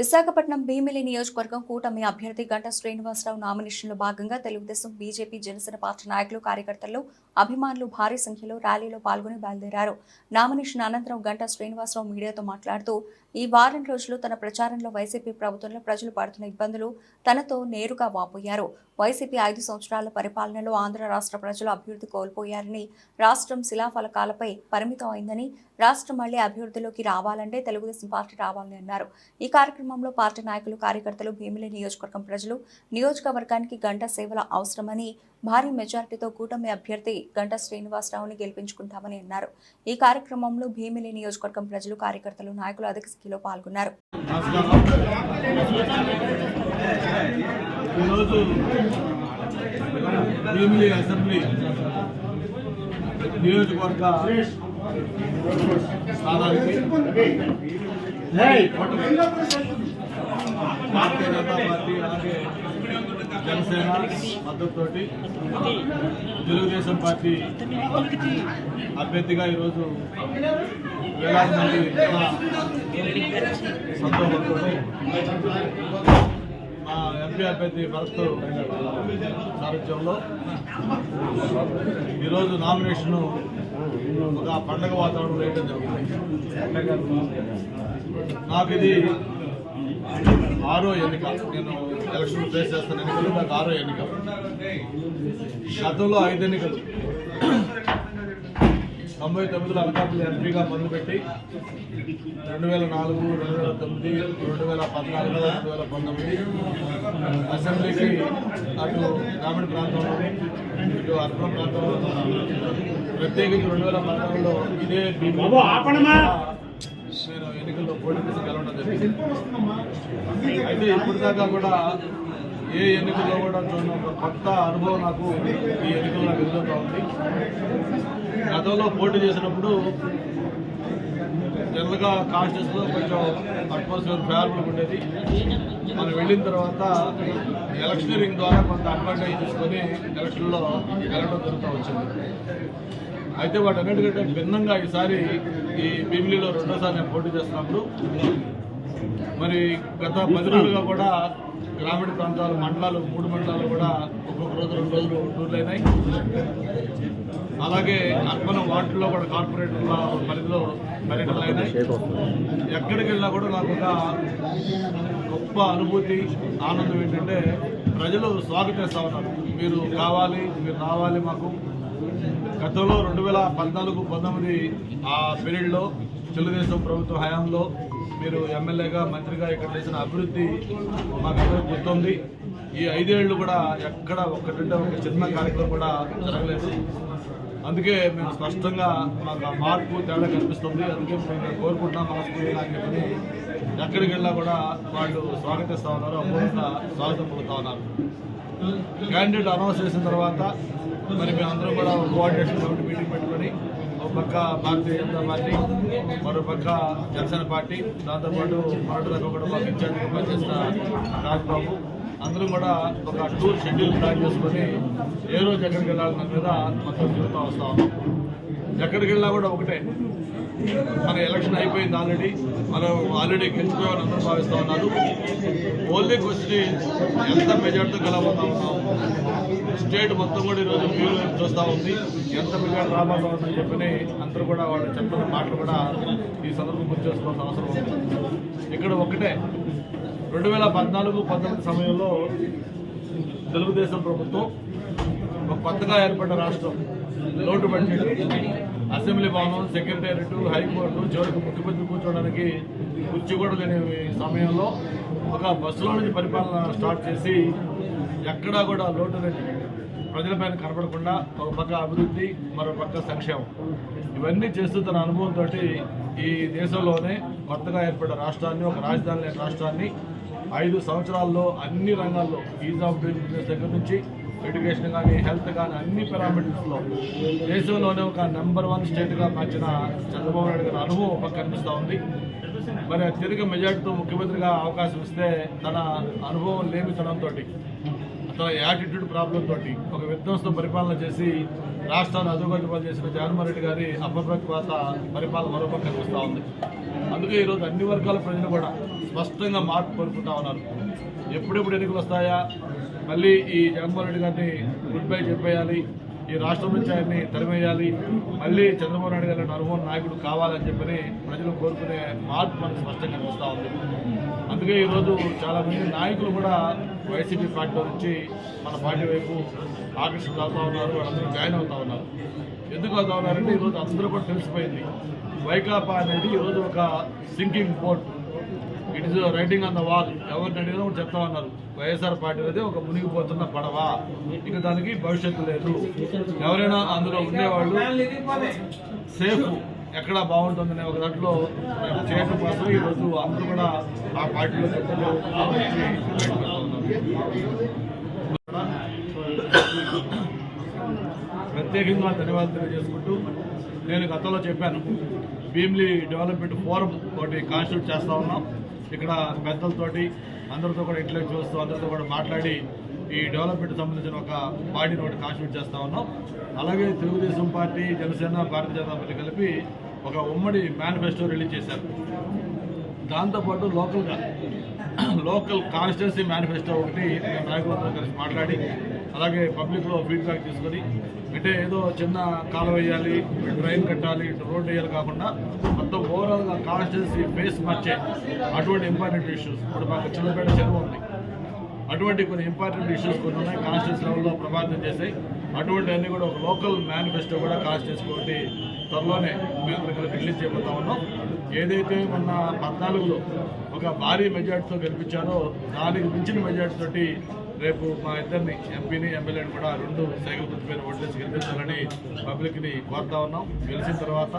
విశాఖపట్నం భీమిలి నియోజకవర్గం కూటమి అభ్యర్థి గంటా శ్రీనివాసరావు నామినేషన్లో భాగంగా తెలుగుదేశం బీజేపీ జనసేన పార్టీ నాయకులు కార్యకర్తలు అభిమానులు భారీ సంఖ్యలో ర్యాలీలో పాల్గొని బయలుదేరారు. నామినేషన్ అనంతరం గంటా శ్రీనివాసరావు మీడియాతో మాట్లాడుతూ ఈ వారం రోజులు తన ప్రచారంలో వైసీపీ ప్రభుత్వంలో ప్రజలు పడుతున్న ఇబ్బందులు తనతో నేరుగా వాపోయారు. వైసీపీ ఐదు సంవత్సరాల పరిపాలనలో ఆంధ్ర రాష్ట్ర ప్రజలు అభివృద్ధి కోల్పోయారని రాష్ట్రం శిలాఫలకాలపై పరిమితం అయిందని రాష్ట్రం మళ్ళీ అభివృద్ధిలోకి రావాలంటే తెలుగుదేశం పార్టీ రావాలని అన్నారు. ఈ కార్యక్రమంలో పార్టీ నాయకులు కార్యకర్తలు భీమిలి నియోజకవర్గం ప్రజలు నియోజకవర్గానికి గంట సేవల అవసరమని భారీ మెజారిటీతో కూటమి అభ్యర్థి గంటా శ్రీనివాసరావుని గెలిపించుకుంటామని అన్నారు. ఈ కార్యక్రమంలో భీమిలి నియోజకవర్గం ప్రజలు కార్యకర్తలు నాయకులు అధిక సంఖ్యలో పాల్గొన్నారు. ఈరోజు భీమిలి అసెంబ్లీ నియోజకవర్గ స్థానానికి భారతీయ జనతా పార్టీ అలాగే జనసేన మద్దతుతోటి తెలుగుదేశం పార్టీ అభ్యర్థిగా ఈరోజు వేలాది మంది సంతోషంతో మా ఎంపీ అభ్యర్థి భరత్ సారథ్యంలో ఈరోజు నామినేషన్ ఒక పండగ వాతావరణం వేయడం జరుగుతుంది. నాకు ఇది ఆరో ఎన్నిక. నేను ఎలక్షన్ ఫేస్ చేస్తాను ఎన్నికలు నాకు ఆరో ఎన్నిక. గతంలో ఐదు ఎన్నికలు. తొంభై తొమ్మిదిలో అనకాపల్లి ఎంపీగా మొదలుపెట్టి రెండు వేల నాలుగు రెండు వేల తొమ్మిది రెండు వేల పద్నాలుగు రెండు వేల పంతొమ్మిది అసెంబ్లీకి అటు గ్రామీణ ప్రాంతంలో ఇటు అర్బన్ ప్రాంతంలో ప్రత్యేకించి రెండు వేల పద్నాలుగులో ఇదే భీమి జరిగింది. అయితే ఇప్పటిదాకా కూడా ఏ ఎన్నికల్లో కూడా చూడని ఒక కొత్త అనుభవం నాకు ఈ ఎన్నికల్లో నాకు ఎదురవుతా ఉంది. గతంలో పోటీ చేసినప్పుడు జనరల్గా కాన్స్టిట్యూన్స్లో కొంచెం అట్మాస్ఫియర్ ఫేవరబుల్ ఉండేది. మనం వెళ్ళిన తర్వాత ఎలక్షనరింగ్ ద్వారా కొంత అడ్వాంటేజ్ తీసుకొని ఎలక్షన్లో గెలవడం జరుగుతూ వచ్చింది. అయితే వాటన్నిటికంటే భిన్నంగా ఈసారి ఈ భీమిలిలో రెండోసారి నేను పోటీ చేస్తున్నప్పుడు మరి గత పది రోజులుగా కూడా గ్రామీణ ప్రాంతాలు మండలాలు మూడు మండలాలు కూడా ఒక్కొక్క రోజు రెండు రోజులు టూర్లు అయినాయి. అలాగే అర్బన్ వార్డుల్లో కూడా కార్పొరేటర్ల పరిధిలో పర్యటనలు అయినాయి. ఎక్కడికి వెళ్ళినా కూడా నాకు ఒక గొప్ప అనుభూతి ఆనందం ఏంటంటే ప్రజలు స్వాగతిస్తూ ఉన్నారు. మీరు కావాలి మీరు రావాలి మాకు. గతంలో రెండు వేల పద్నాలుగు పంతొమ్మిది ఆ పీరియడ్లో తెలుగుదేశం ప్రభుత్వ హయాంలో మీరు ఎమ్మెల్యేగా మంత్రిగా ఇక్కడ చేసిన అభివృద్ధి మాకందరూ గుర్తుంది. ఈ ఐదేళ్ళు కూడా ఎక్కడ ఒక్కటింటే ఒక చిన్న కార్యక్రమం కూడా జరగలేదు. అందుకే మేము స్పష్టంగా మాకు ఆ మార్పు తేడా కనిపిస్తుంది. అందుకే మేము కోరుకుంటున్నాం మనస్ఫూర్తిగా అని చెప్పని ఎక్కడికి వెళ్ళా కూడా వాళ్ళు స్వాగతిస్తూ ఉన్నారు అమూర్త స్వాగతం పొందుతూ ఉన్నారు. క్యాండిడేట్ అనౌన్స్ చేసిన తర్వాత మరి మేమందరం కూడా ఒక కోఆర్డినేషన్ కమిటీ మీటింగ్ పెట్టుకొని ఒక పక్క భారతీయ జనతా పార్టీ మరో పక్క జనసేన పార్టీ దాంతోపాటు మరొక దాకా కూడా మాకు ఇన్ఛార్జ్గా పనిచేసిన రాజ్బాబు అందరూ కూడా ఒక టూర్ షెడ్యూల్ ప్లాన్ చేసుకొని ఏ రోజు ఎక్కడికి వెళ్ళాలన్న మీద మొత్తం తిరుగుతూ వస్తూ ఉన్నాం. ఎక్కడికి వెళ్ళినా కూడా ఒకటే. మన ఎలక్షన్ అయిపోయింది ఆల్రెడీ. మనం ఆల్రెడీ గెలిచిపోయామని అందరూ భావిస్తూ ఉన్నారు. ఓన్లీ క్వశ్చన్ ఎంత మెజార్టీతో గెలవబోతా ఉన్నాం? స్టేట్ మొత్తం కూడా ఈరోజు మీరు చూస్తూ ఉంది. ఎంత మెజార్టీ రాబోతా ఉందని చెప్పని అందరూ కూడా వాళ్ళు చెప్తున్న మాటలు కూడా ఈ సందర్భం గుర్తు చేసుకోవాల్సిన అవసరం ఉంది. ఇక్కడ ఒకటే రెండు వేల పద్నాలుగు పంతొమ్మిది సమయంలో తెలుగుదేశం ప్రభుత్వం ఒక కొత్తగా ఏర్పడ్డ రాష్ట్రం లోటు బడ్జెట్ అసెంబ్లీ భవనం సెక్రటేరియట్ హైకోర్టు చివరికి ముఖ్యమంత్రి కూర్చోవడానికి కుర్చీ కూడా లేని సమయంలో ఒక బస్సులో నుంచి పరిపాలన స్టార్ట్ చేసి ఎక్కడా కూడా లోటు ప్రజలపైన కనపడకుండా ఒక పక్క అభివృద్ధి మరో పక్క సంక్షేమం. ఇవన్నీ చేస్తూ తన అనుభవంతో ఈ దేశంలోనే కొత్తగా ఏర్పడిన రాష్ట్రాన్ని ఒక రాజధాని రాష్ట్రాన్ని ఐదు సంవత్సరాల్లో అన్ని రంగాల్లో ఈజ్ ఆఫ్ డూయింగ్ బిజినెస్ దగ్గర నుంచి ఎడ్యుకేషన్ కానీ హెల్త్ కానీ అన్ని పారామీటర్స్లో దేశంలోనే ఒక నెంబర్ వన్ స్టేట్గా మార్చిన చంద్రబాబు నాయుడు గారి అనుభవం ఒక కనిపిస్తూ ఉంది. మరి అత్యధిక మెజార్టీతో ముఖ్యమంత్రిగా అవకాశం ఇస్తే తన అనుభవం లేమితనంతో తన యాటిట్యూడ్ ప్రాబ్లం తోటి ఒక విధ్వంసం పరిపాలన చేసి రాష్ట్రాన్ని అదుగతి పాలు చేసిన జగన్మోహన్ రెడ్డి గారి అపప్రతిపాత పరిపాలన మరొక కనిపిస్తూ ఉంది. అందుకే ఈరోజు అన్ని వర్గాల ప్రజలు కూడా స్పష్టంగా మార్పు కోరుకుంటా ఉన్నారు. ఎప్పుడెప్పుడు ఎన్నికలు వస్తాయా? మళ్ళీ ఈ జగన్మోహన్ రెడ్డి గారిని గుడ్ బై చెప్పేయాలి. ఈ రాష్ట్రం నుంచి ఆయన్ని తరిమేయాలి. మళ్ళీ చంద్రబాబు నాయుడు గారి అనుభవం నాయకుడు కావాలని చెప్పని ప్రజలు కోరుకునే మార్పు మనకు స్పష్టంగా కనిపిస్తూ ఉంది. అందుకే ఈరోజు చాలామంది నాయకులు కూడా వైసీపీ పార్టీలో నుంచి మన పార్టీ వైపు ఆకర్షణ అవుతా ఉన్నారు. వాళ్ళందరూ జాయిన్ అవుతా ఉన్నారు. ఎందుకు అవుతా ఉన్నారంటే ఈరోజు అందరూ కూడా తెలిసిపోయింది. వైకాపా అనేది ఈరోజు ఒక sinking port it is writing on the wall ఎవరిని అడిగినా కూడా చెప్తా ఉన్నారు. వైఎస్ఆర్ పార్టీ అనేది ఒక మునిగిపోతున్న పడవ. ఇక దానికి భవిష్యత్తు లేదు. ఎవరైనా అందులో ఉండేవాళ్ళు సేఫ్ ఎక్కడ బాగుంటుందనే ఒక దాంట్లో మేము చేయడం కోసం ఈరోజు అందరూ కూడా ఆ పార్టీలో ప్రత్యేకంగా ధన్యవాదాలు తెలియజేసుకుంటూ నేను గతంలో చెప్పాను భీమ్లీ డెవలప్మెంట్ ఫోరం ఒకటి కాన్స్టిట్యూట్ చేస్తా ఉన్నాం. ఇక్కడ పెద్దలతోటి అందరితో కూడా ఇంటలెక్చువల్స్తో అందరితో కూడా మాట్లాడి ఈ డెవలప్మెంట్ సంబంధించిన ఒక పార్టీని ఒకటి కాన్స్టిట్యూట్ చేస్తూ ఉన్నాం. అలాగే తెలుగుదేశం పార్టీ జనసేన భారతీయ జనతా పార్టీ కలిపి ఒక ఉమ్మడి మేనిఫెస్టో రిలీజ్ చేశారు. దాంతోపాటు లోకల్గా లోకల్ కాన్స్టిట్యున్సీ మేనిఫెస్టో ఒకటి మేము నాయకులతో కలిసి మాట్లాడి అలాగే పబ్లిక్లో ఫీడ్బ్యాక్ తీసుకొని అంటే ఏదో చిన్న కాలువ వేయాలి డ్రైన్ కట్టాలి రోడ్ వేయాలి కాకుండా మొత్తం ఓవరాల్గా కాన్స్టిట్యున్సీ ఫేస్ మార్చే అటువంటి ఇంపార్టెంట్ ఇష్యూస్ ఇప్పుడు మాకు చిన్నపేట చెరువు ఉంది. అటువంటి కొన్ని ఇంపార్టెంట్ ఇష్యూస్ కొన్ని ఉన్నాయి. కాన్స్టిట్యూన్స్ లెవెల్లో ప్రభావితం చేశాయి అటువంటి అన్ని కూడా ఒక లోకల్ మేనిఫెస్టో కూడా కాస్ట్ ఒకటి త్వరలోనే మేము ఇక్కడ రిలీజ్ చేయబోతా ఉన్నాం. ఏదైతే మొన్న పద్నాలుగులో ఒక భారీ మెజార్టీతో గెలిపించారో దానికి మించిన మెజార్టీ తోటి రేపు మా ఇద్దరిని ఎంపీని ఎమ్మెల్యేని కూడా రెండు సైకిల్ గుర్తు మీద ఓట్లేసి గెలిపించాలని పబ్లిక్ని కోరుతా ఉన్నాం. గెలిచిన తర్వాత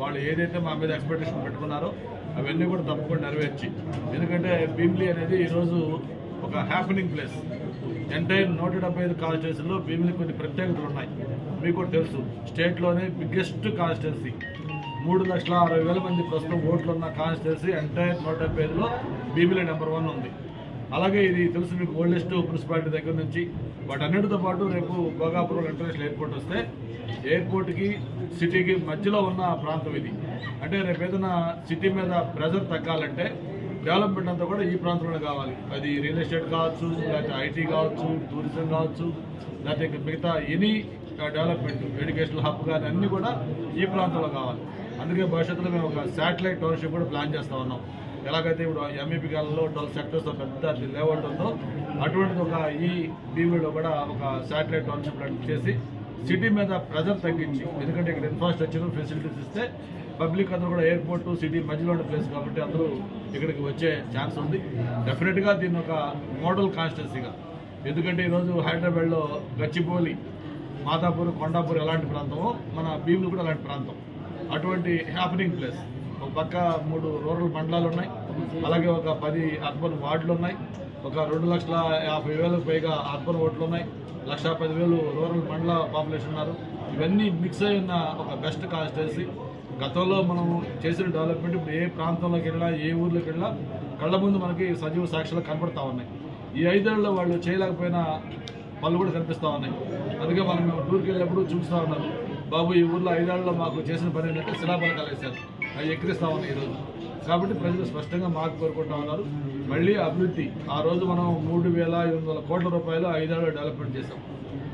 వాళ్ళు ఏదైతే మా మీద ఎక్స్పెక్టేషన్ పెట్టుకున్నారో అవన్నీ కూడా తప్పకుండా నెరవేర్చి. ఎందుకంటే భీమ్లీ అనేది ఈరోజు ఒక హ్యాపెనింగ్ ప్లేస్ ఎంటైర్ నూట డెబ్బై ఐదు కాన్స్టిట్యూన్సీలో భీమిలి కొన్ని ప్రత్యేకతలు ఉన్నాయి. మీకు కూడా తెలుసు స్టేట్లోనే బిగ్గెస్ట్ కాన్స్టిట్యున్సీ మూడు లక్షల అరవై వేల మంది ప్రస్తుతం ఓట్లు ఉన్న కాన్స్టిట్యున్సీ ఎంటైర్ నూట డెబ్బై ఐదులో భీమిలి నెంబర్ వన్ ఉంది. అలాగే ఇది తెలుసు మీకు ఓల్డెస్ట్ మున్సిపాలిటీ దగ్గర నుంచి. వాటన్నిటితో పాటు రేపు భోగాపురం ఇంటర్నేషనల్ ఎయిర్పోర్ట్ వస్తే ఎయిర్పోర్ట్కి సిటీకి మధ్యలో ఉన్న ప్రాంతం ఇది. అంటే రేపు ఏదైనా సిటీ మీద ప్రెజర్ తగ్గాలంటే డెవలప్మెంట్ అంతా కూడా ఈ ప్రాంతంలో కావాలి. అది రియల్ ఎస్టేట్ కావచ్చు లేకపోతే ఐటీ కావచ్చు టూరిజం కావచ్చు లేకపోతే మిగతా ఎనీ డెవలప్మెంట్ ఎడ్యుకేషనల్ హబ్ కానీ అన్నీ కూడా ఈ ప్రాంతంలో కావాలి. అందుకే భవిష్యత్తులో మేము ఒక శాటిలైట్ టౌన్షిప్ కూడా ప్లాన్ చేస్తా ఉన్నాం. ఎలాగైతే ఇప్పుడు ఎంఈపీ కాలంలో ట్వెల్వ్ సెక్టర్స్ పెద్ద లేఅవుట్ ఉందో అటువంటిది ఒక ఈ బీవీలో కూడా ఒక శాటిలైట్ టౌన్షిప్ లాంటివి చేసి సిటీ మీద ప్రెజర్ తగ్గించి ఎందుకంటే ఇక్కడ ఇన్ఫ్రాస్ట్రక్చర్ ఫెసిలిటీస్ ఇస్తే పబ్లిక్ అందరూ కూడా ఎయిర్పోర్ట్ సిటీ మధ్యలో ఉన్న ప్లేస్ కాబట్టి అందరూ ఇక్కడికి వచ్చే ఛాన్స్ ఉంది. డెఫినెట్గా దీన్ని ఒక మోడల్ కాన్స్టిట్యున్సీగా ఎందుకంటే ఈరోజు హైదరాబాద్లో గచ్చిబౌలి మాతాపూర్ కొండాపూర్ ఎలాంటి ప్రాంతమో మన భీములు కూడా అలాంటి ప్రాంతం. అటువంటి హ్యాపెనింగ్ ప్లేస్ ఒక పక్క మూడు రూరల్ మండలాలు ఉన్నాయి. అలాగే ఒక పది అర్బన్ వార్డులు ఉన్నాయి. ఒక రెండు లక్షల యాభై వేలకు పైగా అర్బన్ ఓట్లు ఉన్నాయి. లక్ష పదివేలు రూరల్ మండల పాపులేషన్ ఉన్నారు. ఇవన్నీ మిక్స్ అయి ఉన్న ఒక బెస్ట్ కాన్స్టిట్యున్సీ గతంలో మనం చేసిన డెవలప్మెంట్ ఇప్పుడు ఏ ప్రాంతంలోకి వెళ్ళినా ఏ ఊర్లోకి వెళ్ళినా కళ్ళ ముందు మనకి సజీవ సాక్షులు కనపడతా ఉన్నాయి. ఈ ఐదేళ్ళలో వాళ్ళు చేయలేకపోయిన పనులు కూడా కనిపిస్తూ ఉన్నాయి. అందుకే మనం మేము టూర్కి వెళ్ళినప్పుడు చూస్తూ ఉన్నాము బాబు ఈ ఊర్లో ఐదేళ్ళలో మాకు చేసిన పని ఏంటంటే శిలాపలకాలు వేశారు. ఎక్కిరిస్తా ఉన్నాయి ఈరోజు. కాబట్టి ప్రజలు స్పష్టంగా మార్పు కోరుకుంటా ఉన్నారు. మళ్ళీ అభివృద్ధి. ఆ రోజు మనం మూడు వేల ఐదు వందల కోట్ల రూపాయలు ఐదేళ్ళు డెవలప్మెంట్ చేసాం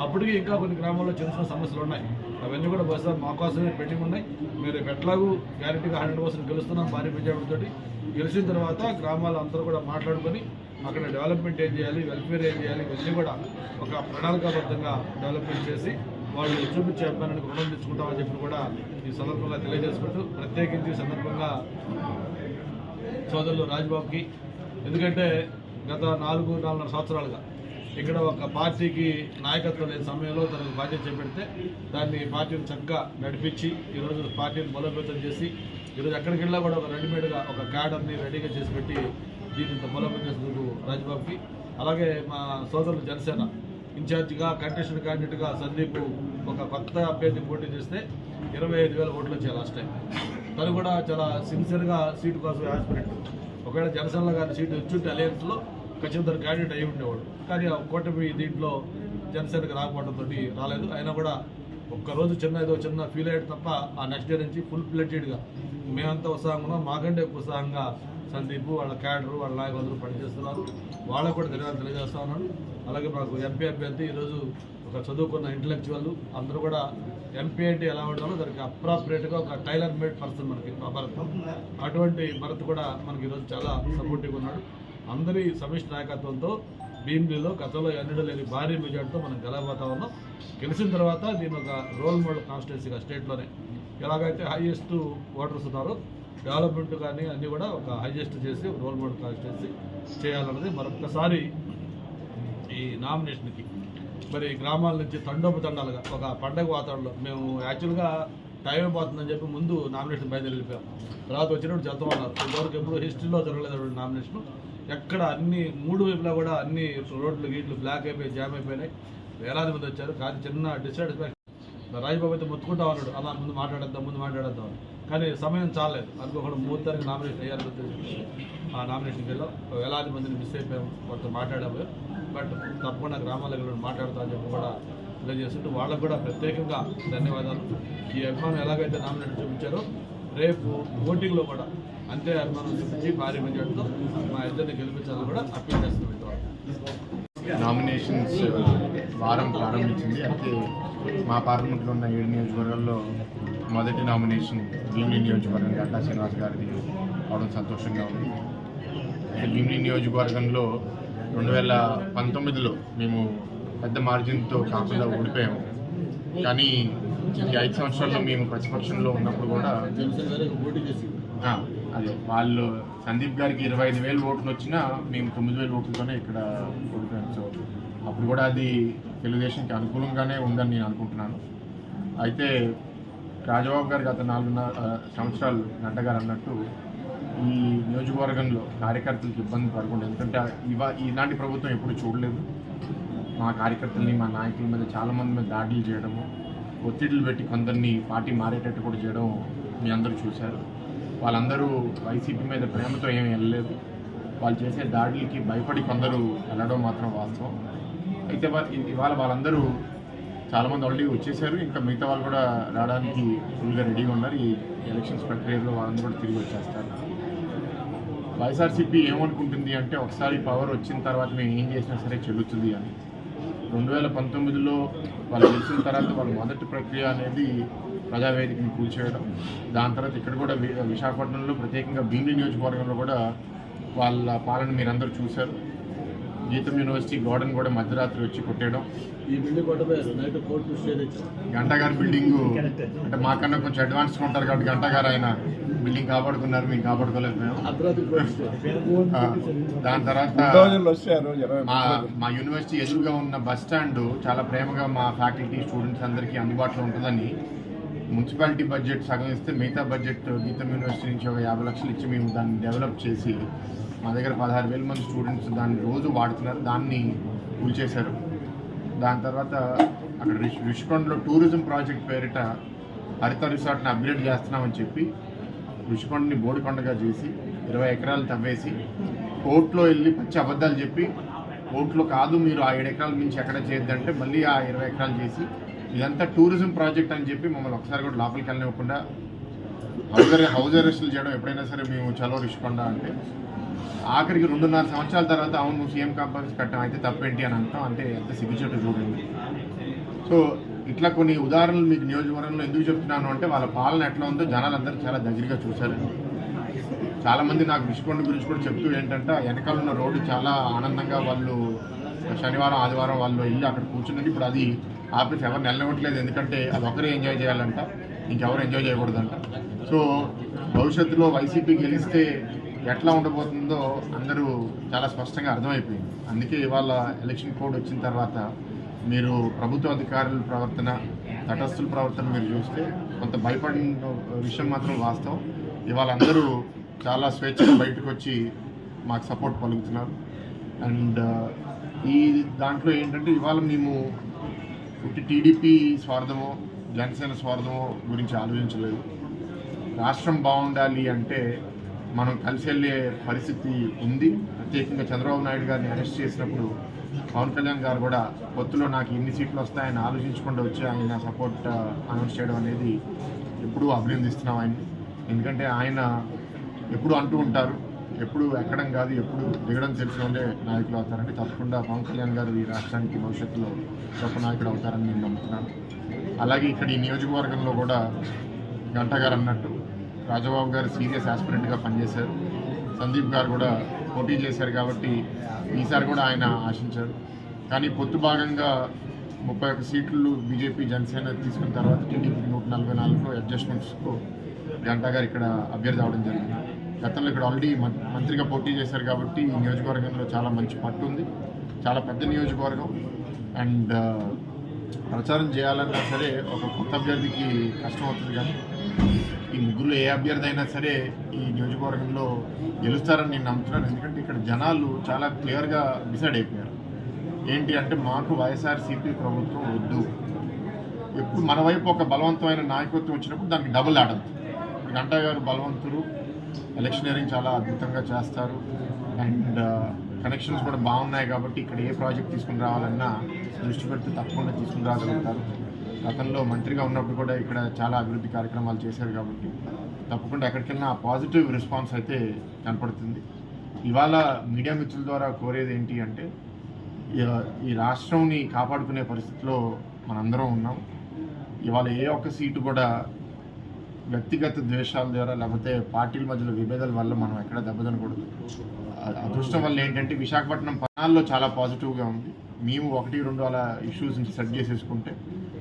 అప్పటికి ఇంకా కొన్ని గ్రామాల్లో చిన్న చిన్న సమస్యలు ఉన్నాయి. అవన్నీ కూడా బస్సు మా కోసమే పెండింగ్ ఉన్నాయి. మీరు ఎట్లాగూ గ్యారెంటీగా హండ్రెడ్ పర్సెంట్ గెలుస్తున్నాం భారీ మెజార్టీతో గెలిచిన తర్వాత గ్రామాలు అందరూ కూడా మాట్లాడుకొని అక్కడ డెవలప్మెంట్ ఏం చేయాలి వెల్ఫేర్ ఏం చేయాలి ఇవన్నీ కూడా ఒక ప్రణాళికాబద్ధంగా డెవలప్మెంట్ చేసి వాళ్ళు చూపించే అభిమానానికి రుణం తెచ్చుకుంటామని చెప్పి కూడా ఈ సందర్భంగా తెలియజేసుకుంటూ ప్రత్యేకించి ఈ సందర్భంగా సోదరులు రాజ్బాబుకి ఎందుకంటే గత నాలుగు నాలుగున్నర సంవత్సరాలుగా ఇక్కడ ఒక పార్టీకి నాయకత్వం లేని సమయంలో తనకు బాధ్యత చేపెడితే దాన్ని పార్టీని చక్కగా నడిపించి ఈరోజు పార్టీని బలోపేతం చేసి ఈరోజు ఎక్కడికి వెళ్ళా కూడా ఒక రెడీమేడ్గా ఒక క్యాడర్ని రెడీగా చేసి పెట్టి దీన్ని ఇంత బలోపేతం చేసినందుకు రాజ్బాబుకి అలాగే మా సోదరులు జనసేన ఇన్ఛార్జిగా కంటెస్టెడ్ క్యాండిడేట్గా సందీప్ ఒక కొత్త అభ్యర్థి పోటీ చేస్తే ఇరవై ఐదు వేల ఓట్లు వచ్చాయి లాస్ట్ టైం తను కూడా చాలా సిన్సియర్గా సీటు కోసం ఆస్పిరెంట్ ఒకవేళ జనసేనలో గారి సీటు వచ్చుంటే అలయన్స్లో ఖచ్చితంగా క్యాండిడేట్ అయి ఉండేవాడు. కానీ ఆ కూటమి దీంట్లో జనసేనకు రాకపోవడంతో రాలేదు. అయినా కూడా ఒక్కరోజు చిన్న ఏదో చిన్న ఫీల్ అయ్యాడు తప్ప ఆ నెక్స్ట్ డే నుంచి ఫుల్ ప్లేటెడ్గా మేమంతా ఉత్సాహంగా మాకంటే ఎక్కువ ఉత్సాహంగా సందీప్ వాళ్ళ క్యాడరు వాళ్ళ నాయకులందరూ పనిచేస్తున్నారు. వాళ్ళకు కూడా ధన్యవాదాలు తెలియజేస్తా ఉన్నాను. అలాగే మాకు ఎంపీ అభ్యర్థి ఈరోజు ఒక చదువుకున్న ఇంటలెక్చువల్ అందరూ కూడా ఎంపీ అంటే ఎలా ఉండాలో దానికి అప్రాపరేట్గా ఒక టైలర్ మేడ్ పర్సన్ మనకి భరత్. అటువంటి భరత్ కూడా మనకి ఈరోజు చాలా సపోర్టివ్గా ఉన్నాడు. అందరి సమిష్టి నాయకత్వంతో భీమిలీలో గతంలో ఎన్నడూ లేని భారీ మెజార్టీతో మనం గెలవబోతా ఉన్నాం. గెలిచిన తర్వాత దీని ఒక రోల్ మోడల్ కాన్స్టిట్యున్సీగా స్టేట్లోనే ఎలాగైతే హైయెస్ట్ ఓటర్స్ ఉన్నారో డెవలప్మెంట్ కానీ అన్నీ కూడా ఒక హైయెస్ట్ చేసి రోల్ మోడల్ కాన్స్టిట్యున్సీ చేయాలన్నది మరొకసారి ఈ నామినేషన్కి మరి గ్రామాల నుంచి తండోపతండాలుగా ఒక పండగ వాతావరణంలో మేము యాక్చువల్గా టైం అయిపోతుందని చెప్పి ముందు నామినేషన్ బయలుదేరిపోయాం. తర్వాత వచ్చినప్పుడు చెప్తామన్నారు ఇంతవరకు ఎప్పుడు హిస్టరీలో జరగలేదు నామినేషన్. ఎక్కడ అన్ని మూడు వైపులా కూడా అన్ని రోడ్లు గీట్లు బ్లాక్ అయిపోయి జామ్ అయిపోయినాయి. వేలాది మంది వచ్చారు. కానీ చిన్న డిస్సాటిస్ఫాక్షన్. రాజబాబు అయితే మొత్తుకుంటా ఉన్నాడు. అలా ముందు మాట్లాడద్దాం ముందు మాట్లాడద్దాం కానీ సమయం చాలేదు అనుకోకుండా తారీఖు నామినేషన్ అయ్యారు ఆ నామినేషన్ వెళ్ళాం వేలాది మందిని మిస్ అయిపోయాం కొంత మాట్లాడాము. బట్ తప్పకుండా గ్రామాలకు వెళ్ళి మాట్లాడతా అని చెప్పి కూడా తెలియజేస్తుంటే వాళ్ళకు కూడా ప్రత్యేకంగా ధన్యవాదాలు. ఈ అభిమానం ఎలాగైతే నామినేషన్ చూపించారో రేపు ఓటింగ్లో కూడా అంతే అభిమానం చూపించి భారీ మెజార్టీతో మా ఇద్దరిని గెలిపించాలని కూడా అప్పీల్ చేస్తున్నాం నామినేషన్స్ uh, వారం ప్రారంభించింది. అయితే మా పార్లమెంట్లో ఉన్న ఏడు నియోజకవర్గాల్లో మొదటి నామినేషన్ భీమిలి నియోజకవర్గం గడ్డా శ్రీనివాస్ గారిది అవడం సంతోషంగా ఉంది. అయితే నియోజకవర్గంలో రెండు వేల పంతొమ్మిదిలో మేము పెద్ద మార్జిన్తో కాకుండా ఓడిపోయాము. కానీ ఈ ఐదు సంవత్సరాల్లో మేము ప్రతిపక్షంలో ఉన్నప్పుడు కూడా అదే వాళ్ళు సందీప్ గారికి ఇరవై ఐదు వేలు ఓట్లు వచ్చినా మేము తొమ్మిది వేల ఓట్లతోనే ఇక్కడ ఓడిపోయాం. సో అప్పుడు కూడా అది తెలుగుదేశంకి అనుకూలంగానే ఉందని నేను అనుకుంటున్నాను. అయితే రాజబాబు గారు గత నాలుగున్నర సంవత్సరాలు గంట గారు అన్నట్టు ఈ నియోజకవర్గంలో కార్యకర్తలకు ఇబ్బంది పడకుండా ఎందుకంటే ఇవా ఇలాంటి ప్రభుత్వం ఎప్పుడు చూడలేదు. మా కార్యకర్తల్ని మా నాయకుల మీద చాలామంది మీద దాడులు చేయడము ఒత్తిడులు పెట్టి కొందరిని పార్టీ మారేటట్టు కూడా చేయడం మీ అందరూ చూశారు. వాళ్ళందరూ వైసీపీ మీద ప్రేమతో ఏమీ వెళ్ళలేదు. వాళ్ళు చేసే దాడులకి భయపడి కొందరు వెళ్ళడం మాత్రం వాస్తవం. అయితే ఇవాళ వాళ్ళందరూ చాలామంది ఆల్రెడీ వచ్చేసారు. ఇంకా మిగతా వాళ్ళు కూడా రావడానికి ఫుల్గా రెడీగా ఉన్నారు. ఈ ఎలక్షన్స్ ప్రక్రియలో వాళ్ళని కూడా తిరిగి వచ్చేస్తారు. వైఎస్ఆర్సీపీ ఏమనుకుంటుంది అంటే ఒకసారి పవర్ వచ్చిన తర్వాత మేము ఏం చేసినా సరే చెల్లుతుంది అని. రెండు వేల పంతొమ్మిదిలో వాళ్ళు గెలిచిన తర్వాత వాళ్ళ మొదటి ప్రక్రియ అనేది ప్రజావేదికని కూల్చేయడం. దాని తర్వాత ఇక్కడ కూడా విశాఖపట్నంలో ప్రత్యేకంగా భీమిలి నియోజకవర్గంలో కూడా వాళ్ళ పాలన మీరందరూ చూశారు. గీతం యూనివర్సిటీ గార్డెన్ కూడా మధ్యరాత్రి వచ్చి కొట్టేయడం. ఈ బిల్డింగ్ కొట్టబోయారు. నైట్ కోర్టు స్టే తెచ్చారు. గంటగారు బిల్డింగ్ అంటే మాకన్నా కొంచెం అడ్వాన్స్ ఉంటారు కాబట్టి గంటగారు ఆయన బిల్డింగ్ కాపాడుకున్నారు మేము కాపాడుకోలేదు మేము. దాని తర్వాత మా యూనివర్సిటీ ఎదురుగా ఉన్న బస్ స్టాండ్ చాలా ప్రేమగా మా ఫ్యాకల్టీ స్టూడెంట్స్ అందరికీ అందుబాటులో ఉంటుందని మున్సిపాలిటీ బడ్జెట్ సగం ఇస్తే మిగతా బడ్జెట్ గీతం యూనివర్సిటీ నుంచి ఒక యాభై లక్షలు ఇచ్చి మేము దాన్ని డెవలప్ చేసి మా దగ్గర పదహారు వేల మంది స్టూడెంట్స్ దాన్ని రోజు వాడుతున్నారు. దాన్ని కూల్చేశారు. దాని తర్వాత అక్కడ రిష్ రిషికొండలో టూరిజం ప్రాజెక్ట్ పేరిట హరిత రిసార్ట్ని అప్గ్రేడ్ చేస్తున్నామని చెప్పి రుషికొండని బోడికొండగా చేసి ఇరవై ఎకరాలు తవ్వేసి కోర్టులో వెళ్ళి పచ్చి అబద్ధాలు చెప్పి కోర్టులో కాదు మీరు ఆ ఏడు ఎకరాల నుంచి ఎక్కడ చేయొద్దంటే మళ్ళీ ఆ ఇరవై ఎకరాలు చేసి ఇదంతా టూరిజం ప్రాజెక్ట్ అని చెప్పి మమ్మల్ని ఒకసారి కూడా లోపలికి వెళ్ళనివ్వకుండా హౌజర్ హౌజ్ అరెస్టులు చేయడం ఎప్పుడైనా సరే మేము చలో రుషికొండ అంటే ఆఖరికి రెండున్నర సంవత్సరాల తర్వాత అవును నువ్వు సీఎం కాంపల్స్ కట్టడం అయితే తప్పేంటి అని అంటాం. అంటే ఎంత సిగ్గుచెట్టు చూడండి. సో ఇట్లా కొన్ని ఉదాహరణలు మీకు నియోజకవర్గంలో ఎందుకు చెప్తున్నాను అంటే వాళ్ళ పాలన ఎట్లా ఉందో జనాలందరూ చాలా దగ్గరగా చూశారండి. చాలామంది నాకు విష్కొండ గురించి కూడా చెప్తూ ఏంటంటే వెనకాల ఉన్న రోడ్డు చాలా ఆనందంగా వాళ్ళు శనివారం ఆదివారం వాళ్ళు వెళ్ళి అక్కడ కూర్చున్నది. ఇప్పుడు అది ఆఫీస్ ఎవరు నిలవట్లేదు ఎందుకంటే అది ఒకరే ఎంజాయ్ చేయాలంట. ఇంకెవరు ఎంజాయ్ చేయకూడదంట. సో భవిష్యత్తులో వైసీపీ గెలిస్తే ఎట్లా ఉండబోతుందో అందరూ చాలా స్పష్టంగా అర్థమైపోయింది. అందుకే ఇవాళ ఎలక్షన్ కోడ్ వచ్చిన తర్వాత మీరు ప్రభుత్వ అధికారుల ప్రవర్తన తటస్థుల ప్రవర్తన మీరు చూస్తే కొంత భయపడిన విషయం మాత్రం వాస్తవం. ఇవాళ అందరూ చాలా స్వేచ్ఛగా బయటకు వచ్చి మాకు సపోర్ట్ పలుకుతున్నారు. అండ్ ఈ దాంట్లో ఏంటంటే ఇవాళ మేము టీడీపీ స్వార్థమో జనసేన స్వార్థమో గురించి ఆలోచించలేదు. రాష్ట్రం బాగుండాలి అంటే మనం కలిసి వెళ్ళే పరిస్థితి ఉంది. ప్రత్యేకంగా చంద్రబాబు నాయుడు గారిని అరెస్ట్ చేసినప్పుడు పవన్ కళ్యాణ్ గారు కూడా పొత్తులో నాకు ఎన్ని సీట్లు వస్తాయని ఆలోచించకుండా వచ్చి ఆయన సపోర్ట్ అనౌన్స్ చేయడం అనేది ఎప్పుడూ అభినందిస్తున్నాం ఆయన ఎందుకంటే ఆయన ఎప్పుడు అంటూ ఉంటారు ఎప్పుడు ఎక్కడం కాదు ఎప్పుడు దిగడం తెలిసిన వాళ్ళే నాయకులు అవుతారంటే తప్పకుండా పవన్ కళ్యాణ్ గారు ఈ రాష్ట్రానికి భవిష్యత్తులో గొప్ప నాయకుడు అవుతారని నేను నమ్ముతున్నాను. అలాగే ఇక్కడ ఈ నియోజకవర్గంలో కూడా గంట గారు అన్నట్టు రాజబాబు గారు సీరియస్ ఆస్పిరెంట్గా పనిచేశారు. సందీప్ గారు కూడా పోటీ చేశారు కాబట్టి ఈసారి కూడా ఆయన ఆశించారు. కానీ పొత్తు భాగంగా ముప్పై ఒక్క సీట్లు బీజేపీ జనసేన తీసుకున్న తర్వాత టీడీపీ నూట నలభై నాలుగులో అడ్జస్ట్మెంట్స్కు గంటా గారు ఇక్కడ అభ్యర్థి అవడం జరిగింది. గతంలో ఇక్కడ ఆల్రెడీ మంత్రిగా పోటీ చేశారు కాబట్టి ఈ నియోజకవర్గంలో చాలా మంచి పట్టు ఉంది. చాలా పెద్ద నియోజకవర్గం. అండ్ ప్రచారం చేయాలన్నా సరే ఒక కొత్త అభ్యర్థికి కష్టం అవుతుంది కానీ ఈ ముగ్గురు ఏ అభ్యర్థి అయినా సరే ఈ నియోజకవర్గంలో గెలుస్తారని నేను నమ్ముతున్నాను. ఎందుకంటే ఇక్కడ జనాలు చాలా క్లియర్గా డిసైడ్ అయిపోయారు. ఏంటి అంటే మాకు వైఎస్ఆర్సీపీ ప్రభుత్వం వద్దు. ఎప్పుడు మన వైపు ఒక బలవంతమైన నాయకత్వం వచ్చినప్పుడు దానికి డబుల్ ఆడదు. గంటా గారు బలవంతులు ఎలక్షనీరింగ్ చాలా అద్భుతంగా చేస్తారు. అండ్ కనెక్షన్స్ కూడా బాగున్నాయి కాబట్టి ఇక్కడ ఏ ప్రాజెక్ట్ తీసుకుని రావాలన్నా దృష్టి పెడితే తప్పకుండా తీసుకుని రాగలుగుతారు. గతంలో మంత్రిగా ఉన్నప్పుడు కూడా ఇక్కడ చాలా అభివృద్ధి కార్యక్రమాలు చేశారు కాబట్టి తప్పకుండా ఎక్కడికెళ్ళినా పాజిటివ్ రెస్పాన్స్ అయితే కనపడుతుంది. ఇవాళ మీడియా మిత్రుల ద్వారా కోరేది ఏంటి అంటే ఈ- రాష్ట్రంని కాపాడుకునే పరిస్థితిలో మనందరం ఉన్నాం. ఇవాళ ఏ ఒక్క సీటు కూడా వ్యక్తిగత ద్వేషాల ద్వారా లేకపోతే పార్టీల మధ్యలో విభేదాల వల్ల మనం ఎక్కడ దెబ్బతినకూడదు. అదృష్టం వల్ల ఏంటంటే విశాఖపట్నం పనాల్లో చాలా పాజిటివ్గా ఉంది. మేము ఒకటి రెండు అలా ఇష్యూస్ సెట్ చేసేసుకుంటే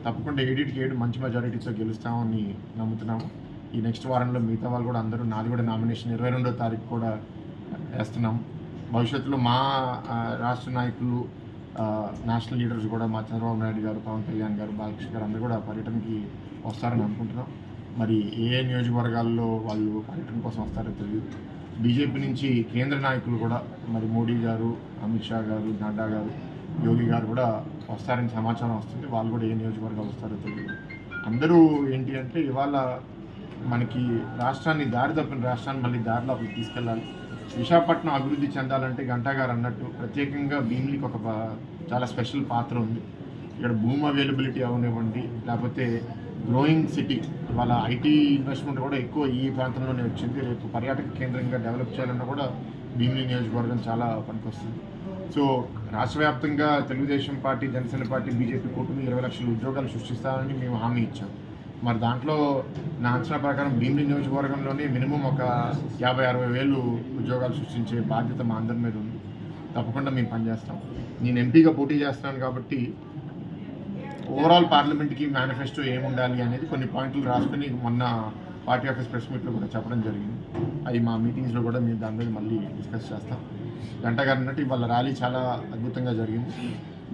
తప్పకుండా ఏడిటికి ఏడు మంచి మెజారిటీతో గెలుస్తామని నమ్ముతున్నాము. ఈ నెక్స్ట్ వారంలో మిగతా వాళ్ళు కూడా అందరూ నాది కూడా నామినేషన్ ఇరవై రెండో తారీఖు కూడా వేస్తున్నాం. భవిష్యత్తులో మా రాష్ట్ర నాయకులు నేషనల్ లీడర్స్ కూడా మా చంద్రబాబు నాయుడు గారు పవన్ కళ్యాణ్ గారు బాలకృష్ణ గారు అందరూ కూడా పర్యటనకి వస్తారని అనుకుంటున్నాం. మరి ఏ నియోజకవర్గాల్లో వాళ్ళు పర్యటన కోసం వస్తారో తెలియదు. బీజేపీ నుంచి కేంద్ర నాయకులు కూడా మరి మోడీ గారు అమిత్ షా గారు నడ్డా గారు యోగి గారు కూడా వస్తారని సమాచారం వస్తుంది. వాళ్ళు కూడా ఏ నియోజకవర్గాలు వస్తారో తెలియదు. అందరూ ఏంటి అంటే ఇవాళ మనకి రాష్ట్రాన్ని దారి తప్పిన రాష్ట్రాన్ని మళ్ళీ దారిలోకి తీసుకెళ్ళాలి. విశాఖపట్నం అభివృద్ధి చెందాలంటే గంటా గారు అన్నట్టు ప్రత్యేకంగా భీమిలికి ఒక పా- చాలా స్పెషల్ పాత్ర ఉంది. ఇక్కడ భూమి అవైలబిలిటీ అవనివ్వండి లేకపోతే గ్రోయింగ్ సిటీ ఇవాళ ఐటీ ఇన్వెస్ట్మెంట్ కూడా ఎక్కువ ఈ ప్రాంతంలోనే వచ్చింది. రేపు పర్యాటక కేంద్రంగా డెవలప్ చేయాలన్నా కూడా భీమిలి నియోజకవర్గం చాలా పనికొస్తుంది. సో రాష్ట్ర వ్యాప్తంగా Telugu Desam party Janasena party BJP కూటమి ఇరవై లక్షల ఉద్యోగాలు సృష్టిస్తామని మేము హామీ ఇచ్చాం. మరి దాంట్లో నా అంచనా ప్రకారం భీమిలి నియోజకవర్గంలోనే మినిమం ఒక యాభై అరవై వేలు ఉద్యోగాలు సృష్టించే బాధ్యత మా అందరి మీద ఉంది. తప్పకుండా మేము పనిచేస్తాం. నేను ఎంపీగా పోటీ చేస్తున్నాను కాబట్టి ఓవరాల్ పార్లమెంట్కి మేనిఫెస్టో ఏముండాలి అనేది కొన్ని పాయింట్లు రాసుకుని మొన్న పార్టీ ఆఫీస్ ప్రెస్ మీట్లో కూడా చెప్పడం జరిగింది. అవి మా మీటింగ్స్లో కూడా మేము దాని మీద మళ్ళీ డిస్కస్ చేస్తాం. గంట గారు అన్నట్టు ఇవాళ ర్యాలీ చాలా అద్భుతంగా జరిగింది.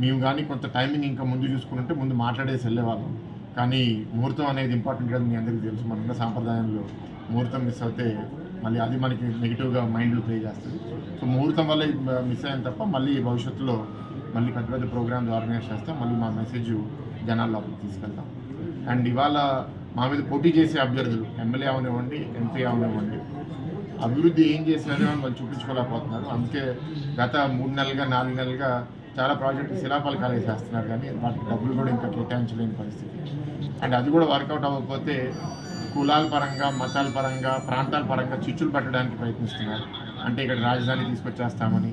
మేము కానీ కొంత టైమింగ్ ఇంకా ముందు చూసుకుంటే ముందు మాట్లాడేసి వెళ్ళేవాళ్ళం. కానీ ముహూర్తం అనేది ఇంపార్టెంట్ కదా మీ అందరికీ తెలుసు. మన సాంప్రదాయంలో ముహూర్తం మిస్ అవుతే మళ్ళీ అది మనకి నెగిటివ్గా మైండ్లో ప్లే చేస్తుంది. సో ముహూర్తం వల్ల మిస్ అయ్యాను తప్ప మళ్ళీ భవిష్యత్తులో మళ్ళీ పెద్ద పెద్ద ప్రోగ్రామ్స్ ఆర్గనైజ్ చేస్తాం. మళ్ళీ మా మెసేజ్ జనాల్లోకి తీసుకెళ్తాం. అండ్ ఇవాళ మా మీద పోటీ చేసే అభ్యర్థులు ఎమ్మెల్యే అవనివ్వండి ఎంపీ అవనివ్వండి అభివృద్ధి ఏం చేశారో అని వాళ్ళు చూపించుకోలేకపోతున్నారు. అందుకే గత మూడు నెలలుగా నాలుగు నెలలుగా చాలా ప్రాజెక్టు శిలాఫలకాలు వేసేస్తున్నారు కానీ వాటికి డబ్బులు కూడా ఇంకా కేటాయించలేని పరిస్థితి. అండ్ అది కూడా వర్కౌట్ అవ్వకపోతే కులాల పరంగా మతాల పరంగా ప్రాంతాల పరంగా చిచ్చులు పెట్టడానికి ప్రయత్నిస్తున్నారు. అంటే ఇక్కడ రాజధాని తీసుకొచ్చేస్తామని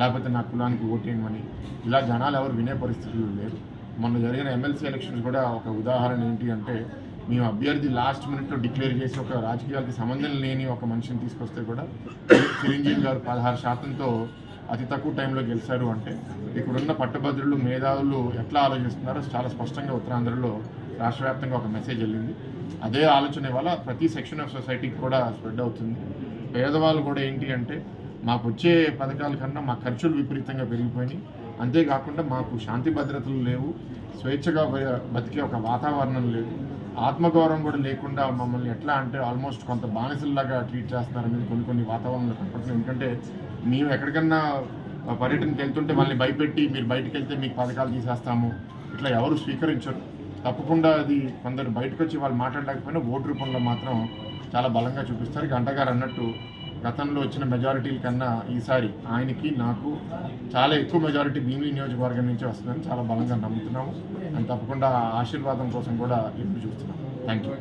లేకపోతే నా కులానికి ఓటేయమని. ఇలా జనాలు ఎవరు వినే పరిస్థితులు లేరు మొన్న జరిగిన ఎమ్మెల్సీ ఎలక్షన్స్ కూడా ఒక ఉదాహరణ ఏంటి అంటే మేము అభ్యర్థి లాస్ట్ మినిట్లో డిక్లేర్ చేసి ఒక రాజకీయాలకి సంబంధం లేని ఒక మనిషిని తీసుకొస్తే కూడా చిరంజీవి గారు పదహారు శాతంతో అతి తక్కువ టైంలో గెలిచారు అంటే ఇక్కడున్న పట్టభద్రులు మేధావులు ఎట్లా ఆలోచిస్తున్నారో చాలా స్పష్టంగా ఉత్తరాంధ్రలో రాష్ట్ర వ్యాప్తంగా ఒక మెసేజ్ వెళ్ళింది. అదే ఆలోచన వల్ల ప్రతి సెక్షన్ ఆఫ్ సొసైటీకి కూడా స్ప్రెడ్ అవుతుంది. పేదవాళ్ళు కూడా ఏంటి అంటే మాకు వచ్చే పథకాల కన్నా మా ఖర్చులు విపరీతంగా పెరిగిపోయినాయి. అంతేకాకుండా మాకు శాంతి భద్రతలు లేవు. స్వేచ్ఛగా బతికే ఒక వాతావరణం లేదు. ఆత్మగౌరవం కూడా లేకుండా మమ్మల్ని ఎట్లా అంటే ఆల్మోస్ట్ కొంత బానిసల్లాగా ట్రీట్ చేస్తున్నారు అనేది కొన్ని కొన్ని వాతావరణంలో కనపడుతుంది ఎందుకంటే మేము ఎక్కడికన్నా పర్యటనకి వెళ్తుంటే వాళ్ళని భయపెట్టి మీరు బయటకు వెళ్తే మీకు పథకాలు తీసేస్తాము. ఇట్లా ఎవరు స్వీకరించరు. తప్పకుండా అది కొందరు బయటకు వచ్చి వాళ్ళు మాట్లాడలేకపోయినా ఓటు రూపంలో మాత్రం చాలా బలంగా చూపిస్తారు. గంట గారు అన్నట్టు గతంలో వచ్చిన మెజారిటీల కన్నా ఈసారి ఆయనకి నాకు చాలా ఎక్కువ మెజారిటీ భీమిలీ నియోజకవర్గం నుంచి వస్తుందని చాలా బలంగా నమ్ముతున్నాము. అండ్ తప్పకుండా ఆ ఆశీర్వాదం కోసం కూడా ఎదురు చూస్తున్నాము. Thank you